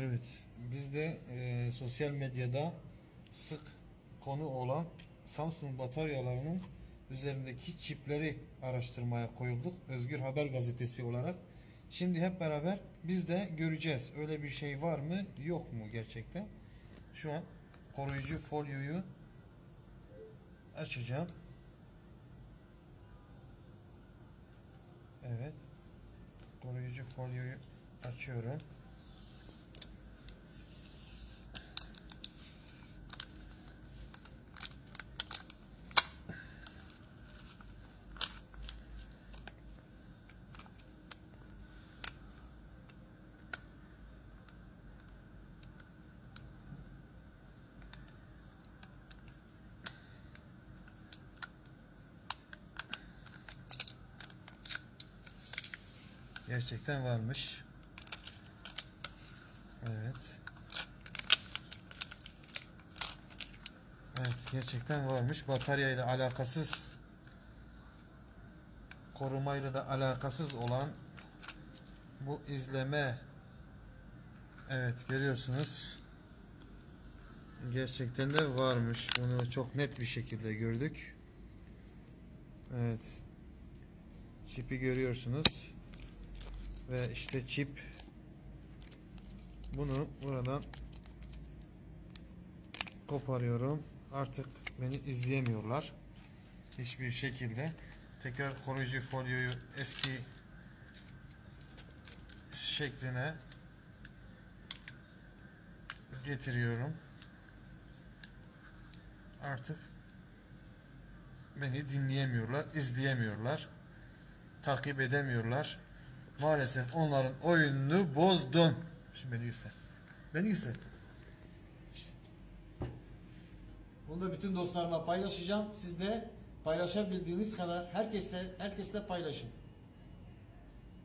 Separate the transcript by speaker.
Speaker 1: Evet, biz de e, sosyal medyada sık konu olan Samsung bataryalarının üzerindeki çipleri araştırmaya koyulduk. Özgür Haber Gazetesi olarak. Şimdi hep beraber biz de göreceğiz. Öyle bir şey var mı, yok mu gerçekten? Şu an koruyucu folyoyu açacağım. Evet. Koruyucu folyoyu açıyorum. Gerçekten varmış. Evet. Evet gerçekten varmış. Bataryayla alakasız korumayla da alakasız olan bu izleme Evet görüyorsunuz. Gerçekten de varmış. Bunu çok net bir şekilde gördük. Evet. Çipi görüyorsunuz ve işte çip. Bunu buradan koparıyorum. Artık beni izleyemiyorlar. Hiçbir şekilde. Tekrar koruyucu folyoyu eski şekline getiriyorum. Artık beni dinleyemiyorlar izleyemiyorlar takip edemiyorlar Maalesef onların oyununu bozdun. Şimdi beni göster. Beni göster. İşte. Bunu da bütün dostlarıma paylaşacağım. Siz de paylaşabildiğiniz kadar herkesle herkesle paylaşın.